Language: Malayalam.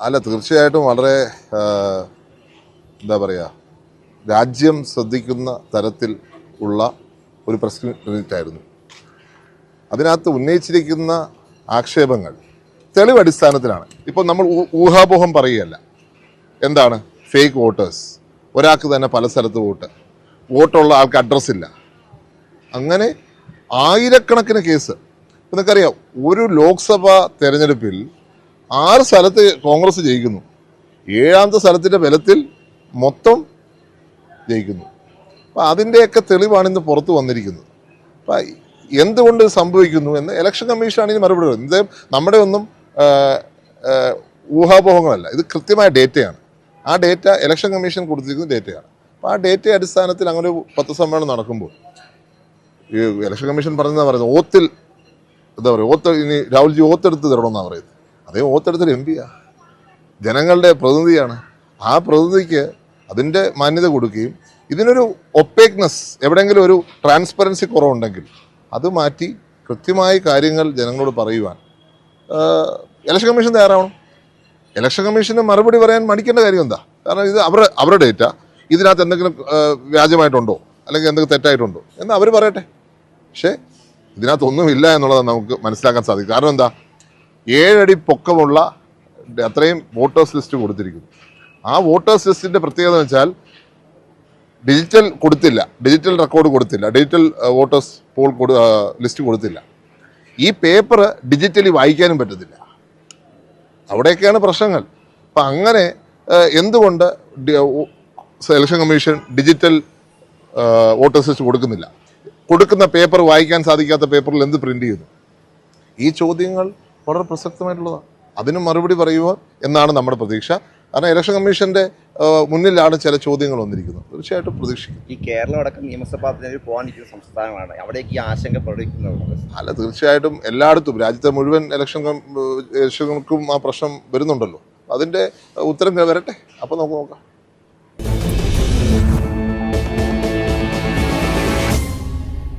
അല്ല തീർച്ചയായിട്ടും വളരെ എന്താ പറയുക രാജ്യം ശ്രദ്ധിക്കുന്ന തരത്തിൽ ഉള്ള ഒരു പ്രസ് ആയിരുന്നു. അതിനകത്ത് ഉന്നയിച്ചിരിക്കുന്ന ആക്ഷേപങ്ങൾ തെളിവടിസ്ഥാനത്തിലാണ് ഇപ്പോൾ നമ്മൾ ഊഹാപോഹം പറയുകയല്ല. എന്താണ്? ഫേക്ക് വോട്ടേഴ്സ് ഒരാൾക്ക് തന്നെ പല സ്ഥലത്ത് വോട്ട്. വോട്ടുള്ള ആൾക്ക് അഡ്രസ്സ് ഇല്ല. അങ്ങനെ ആയിരക്കണക്കിന് കേസ് ഇപ്പം നിങ്ങൾക്കറിയാം ഒരു ലോക്സഭാ തെരഞ്ഞെടുപ്പിൽ ആറ് സ്ഥലത്ത് കോൺഗ്രസ് ജയിക്കുന്നു. ഏഴാമത്തെ സ്ഥലത്തിന്റെ ബലത്തിൽ മൊത്തം ജയിക്കുന്നു. അപ്പം അതിന്റെയൊക്കെ തെളിവാണ് ഇന്ന് പുറത്ത് വന്നിരിക്കുന്നത്. അപ്പം എന്തുകൊണ്ട് സംഭവിക്കുന്നു എന്ന് ഇലക്ഷൻ കമ്മീഷനാണ് ഇനി മറുപടി പറയുന്നത്. ഇത് നമ്മുടെ ഒന്നും ഊഹാപോഹങ്ങളല്ല. ഇത് കൃത്യമായ ഡേറ്റയാണ്. ആ ഡേറ്റ ഇലക്ഷൻ കമ്മീഷൻ കൊടുത്തിരിക്കുന്ന ഡേറ്റയാണ്. അപ്പോൾ ആ ഡേറ്റയെ അടിസ്ഥാനത്തിൽ അങ്ങനെ ഒരു പത്രസമ്മേളനം നടക്കുമ്പോൾ ഈ ഇലക്ഷൻ കമ്മീഷൻ പറഞ്ഞതാണ് പറയുന്നത് ഓത്തിൽ എന്താ പറയുക ഓത്ത് ഇനി രാഹുൽജി ഓത്തെടുത്ത് തരണമെന്നാണ് പറയുന്നത്. അതേ ഓത്തെടുത്തൊരു എം പിയാണ് ജനങ്ങളുടെ പ്രതിനിധിയാണ്. ആ പ്രതിനിധിക്ക് അതിന്റെ മാന്യത കൊടുക്കുകയും ഇതിനൊരു ഒപ്പേക്നെസ് എവിടെയെങ്കിലും ഒരു ട്രാൻസ്പെറൻസി കുറവുണ്ടെങ്കിൽ അത് മാറ്റി കൃത്യമായി കാര്യങ്ങൾ ജനങ്ങളോട് പറയുവാൻ. ഇലക്ഷൻ കമ്മീഷൻ തയ്യാറാവണം. ഇലക്ഷൻ കമ്മീഷന് മറുപടി പറയാൻ മടിക്കേണ്ട കാര്യം എന്താ? കാരണം ഇത് അവരുടെ അവരുടെ ഡേറ്റ ഇതിനകത്ത് എന്തെങ്കിലും വ്യാജമായിട്ടുണ്ടോ? അല്ലെങ്കിൽ എന്തെങ്കിലും തെറ്റായിട്ടുണ്ടോ? എന്ന് അവർ പറയട്ടെ. പക്ഷേ ഇതിനകത്തൊന്നുമില്ല എന്നുള്ളതാണ് നമുക്ക് മനസ്സിലാക്കാൻ സാധിക്കും കാരണം എന്താ? ഏഴടി പൊക്കമുള്ള അത്രയും വോട്ടേഴ്സ് ലിസ്റ്റ് കൊടുത്തിരിക്കുന്നു. ആ വോട്ടേഴ്സ് ലിസ്റ്റിന്റെ പ്രത്യേകത വെച്ചാൽ ഡിജിറ്റൽ കൊടുത്തില്ല. ഡിജിറ്റൽ റെക്കോർഡ് കൊടുത്തില്ല. ഡിജിറ്റൽ വോട്ടേഴ്സ് പോൾ കൊടു ലിസ്റ്റ് കൊടുത്തില്ല. ഈ പേപ്പർ ഡിജിറ്റലി വായിക്കാനും പറ്റത്തില്ല. അവിടെയൊക്കെയാണ് പ്രശ്നങ്ങൾ. അപ്പം അങ്ങനെ എന്തുകൊണ്ട് selection commission digital voters list കൊടുക്കുന്നില്ല? കൊടുക്കുന്ന പേപ്പർ വായിക്കാൻ സാധിക്കാത്ത പേപ്പറിൽ എന്ത് പ്രിന്റ് ചെയ്യുന്നു? ഈ ചോദ്യങ്ങൾ വളരെ പ്രസക്തമായിട്ടുള്ളതാണ് അതിനും മറുപടി പറയുക എന്നാണ് നമ്മുടെ പ്രതീക്ഷ. കാരണം ഇലക്ഷൻ കമ്മീഷന്റെ മുന്നിലാണ് ചില ചോദ്യങ്ങൾ വന്നിരിക്കുന്നത്. തീർച്ചയായിട്ടും പ്രതീക്ഷിക്കും. ഈ കേരളം അടക്കം നിയമസഭാ തെരഞ്ഞെടുപ്പ് പോകാനിരിക്കുന്ന സംസ്ഥാനമാണ്. അവിടേക്ക് ഈ ആശങ്ക പ്രകടിപ്പിക്കുന്നത് അല്ല തീർച്ചയായിട്ടും എല്ലായിടത്തും. രാജ്യത്തെ മുഴുവൻ ഇലക്ഷൻ ഇലക്ഷനുകൾക്കും ആ പ്രശ്നം വരുന്നുണ്ടല്ലോ. അതിന്റെ ഉത്തരം വരട്ടെ. അപ്പോൾ നമുക്ക് നോക്കാം.